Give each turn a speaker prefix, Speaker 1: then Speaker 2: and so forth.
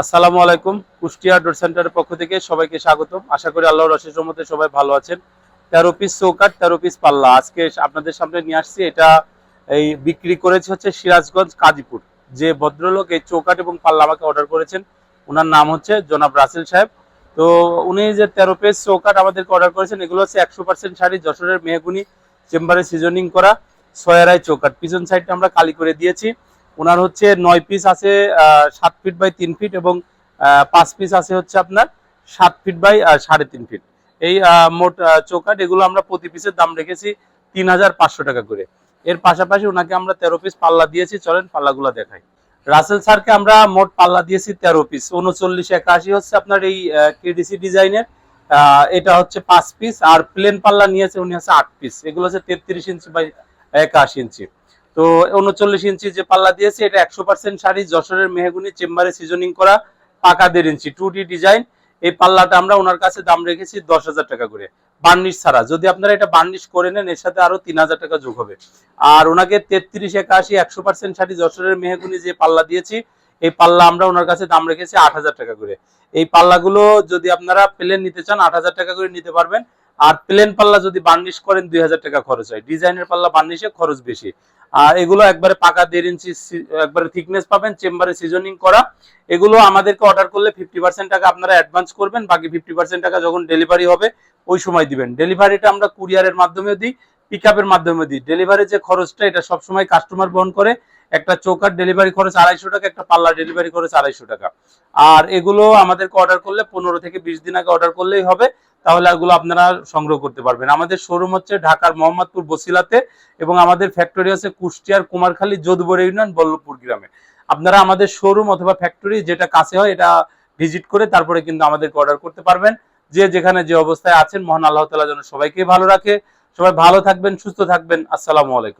Speaker 1: আসসালামু আলাইকুম, কুষ্টিয়া ডোর সেন্টারের পক্ষ থেকে সবাইকে স্বাগতম। আশা করি আল্লাহর অশেষ রহমতে সবাই ভালো আছেন। তেরো পিস চৌকাট তেরো পিস পাল্লা। আজকে আপনাদের সামনে নিয়ে আসছি, এটা এই বিক্রি করেছে হচ্ছে সিরাজগঞ্জ কাজীপুর। যে ভদ্রলোক এই চৌকাট এবং পাল্লা আমাকে অর্ডার করেছেন, ওনার নাম হচ্ছে জনাব রাসেল সাহেব। তো উনি যে তেরো পিস চৌকাট আমাদেরকে অর্ডার করেছেন, এগুলো হচ্ছে একশো পার্সেন্ট শাড়ি, যশোরের মেহগুনি, চেম্বারে সিজনিং করা ছয়ারাই চৌকাট পিছন সাইডটা আমরা কালি করে দিয়েছি। ওনার হচ্ছে নয় পিস আছে সাত ফিট বাই তিন ফিট এবং পাঁচ পিস আছে হচ্ছে আপনার সাত ফিট বাই সাড়ে তিন ফিট এই মোট চৌকাট এগুলো আমরা প্রতি পিসের দাম রেখেছি তিন হাজার পাঁচশো টাকা করে। এর পাশাপাশি ওনাকে আমরা তেরো পিস পাল্লা দিয়েছি, চলেন পাল্লাগুলো দেখাই। রাসেল স্যারকে আমরা মোট পাল্লা দিয়েছি তেরো পিস উনচল্লিশ একাশি হচ্ছে আপনার এই কেডিসি ডিজাইনের এটা হচ্ছে পাঁচ পিস আর প্লেন পাল্লা নিয়েছে উনি হচ্ছে আট পিস এগুলো হচ্ছে তেত্রিশ ইঞ্চি বাই একাশি ইঞ্চি তো উনচল্লিশ ইঞ্চি যে পাল্লা দিয়েছে, এটা একশো পার্সেন্ট শাড়ি, যশোরের মেহগুনি, চেম্বারে সিজনিং করা, পাকা দেড় ইঞ্চি টু ডিজাইন এই পাল্লাটা আমরা ওনার কাছে দাম রেখেছি দশ হাজার টাকা করে, বার্নিশ ছাড়া। যদি আপনারা এটা বার্নিশ করে নেন, এর সাথে আরও তিন হাজার টাকা যোগ হবে। আর ওনাকে তেত্রিশ, একাশি, একশো পার্সেন্ট শাড়ি, যশোরের মেহগুনি যে পাল্লা দিয়েছি, এই পাল্লা আমরা ওনার কাছে দাম রেখেছি আট হাজার টাকা করে। এই পাল্লাগুলো যদি আপনারা প্লেন, নিতে চান, আট হাজার টাকা করে নিতে পারবেন। আর প্লেন পাল্লা যদি বার্নিশ করেন দুই হাজার টাকা খরচ হয়। ডিজাইনের পাল্লা বার্নিশে খরচ বেশি। আর এগুলো একবারে পাকা দেড় ইঞ্চি একবারে থিকনেস পাবেন চেম্বারে সিজনিং করা। এগুলো আমাদেরকে অর্ডার করলে ফিফটি পার্সেন্ট টাকা আপনারা অ্যাডভান্স করবেন, বাকি ফিফটি পার্সেন্ট টাকা যখন ডেলিভারি হবে, ওই সময় দিবেন। ডেলিভারিটা আমরা কুরিয়ারের মাধ্যমে দিই পিক মাধ্যমে দিই। ডেলিভারি যে খরচটা, এটা সবসময় কাস্টমার বহন করে। একটা চৌকার ডেলিভারি খরচ আড়াইশো টাকা, একটা পাল্লা ডেলিভারি খরচ আড়াইশো টাকা। আর এগুলো আমাদেরকে অর্ডার করলে পনেরো থেকে বিশ দিন আগে অর্ডার করলেই হবে, তাহলে এগুলো আপনারা সংগ্রহ করতে পারবেন। আমাদের শোরুম হচ্ছে ঢাকার মোহাম্মদপুর বসিলাতে এবং আমাদের ফ্যাক্টরি আছে কুষ্টিয়ার কুমারখালী যোধবর ইউনিয়ন বল্লভপুর গ্রামে। আপনারা আমাদের শোরুম অথবা ফ্যাক্টরি যেটা কাছে হয় এটা ভিজিট করে তারপরে কিন্তু আমাদেরকে অর্ডার করতে পারবেন। যে যেখানে যে অবস্থায় আছেন, মহান আল্লাহ তালা যেন সবাইকে ভালো রাখে। সবাই ভালো থাকবেন, সুস্থ থাকবেন। আসসালামু আলাইকুম।